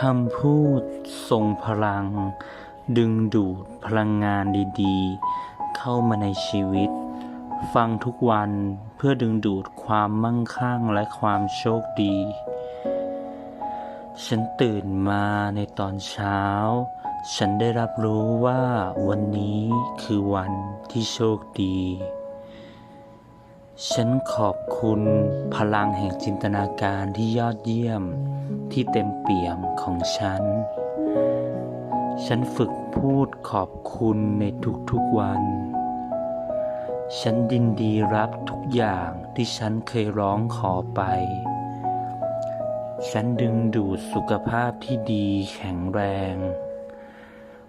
คำพูดทรงพลัง ดึงดูดพลังงานดีๆ เข้ามาในชีวิต ฟังทุกวันเพื่อดึงดูดความมั่งคั่งและความโชคดี ฉันตื่นมาในตอนเช้า ฉันได้รับรู้ว่าวันนี้คือวันที่โชคดี ฉันขอบคุณพลังแห่งจินตนาการที่ยอดเยี่ยมที่เต็มเปี่ยมของฉัน ฉันฝึกพูดขอบคุณในทุกๆวัน ฉันดินดีรับทุกอย่างที่ฉันเคยร้องขอไป ฉันดึงดูดสุขภาพที่ดีแข็งแรง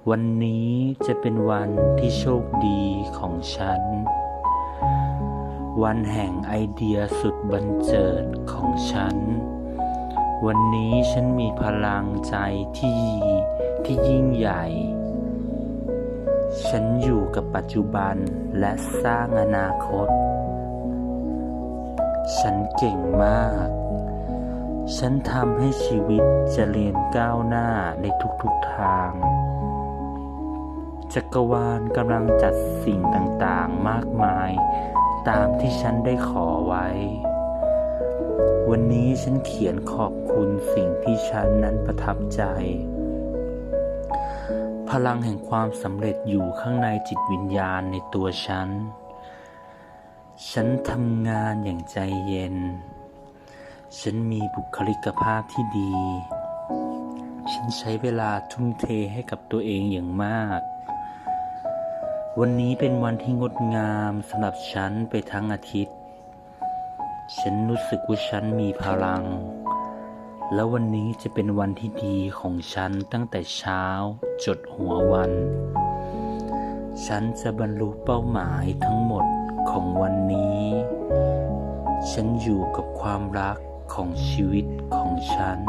วันนี้จะเป็นวันที่โชคดีของฉัน วันแห่งไอเดียสุดบันเจิดของฉัน วันนี้ฉันมีพลังใจที่ที่ยิ่งใหญ่ ฉันอยู่กับปัจจุบันและสร้างอนาคต ฉันเก่งมาก ฉันทำให้ชีวิตเจริญก้าวหน้าในทุกๆทาง จักรวาลกำลังจัดสิ่งต่างๆมากมาย ตามที่ฉันได้ขอไว้ วันนี้ฉันเขียนขอบคุณสิ่งที่ฉันนั้นประทับใจ พลังแห่งความสำเร็จอยู่ข้างในจิตวิญญาณในตัวฉัน ฉันทำงานอย่างใจเย็น ฉันมีบุคลิกภาพที่ดี ฉันใช้เวลาทุ่มเทให้กับตัวเองอย่างมาก วันนี้เป็นวันที่งดงามสำหรับฉันไปทั้งอาทิตย์ ฉันรู้สึกว่าฉันมีพลัง แล้ววันนี้จะเป็นวันที่ดีของฉันตั้งแต่เช้าจดหัววัน ฉันจะบรรลุเป้าหมายทั้งหมดของวันนี้ ฉันอยู่กับความรักของชีวิตของฉัน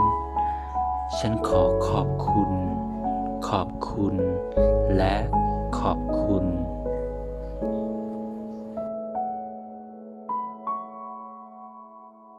ฉันขอขอบคุณ ขอบคุณ และ ขอบคุณ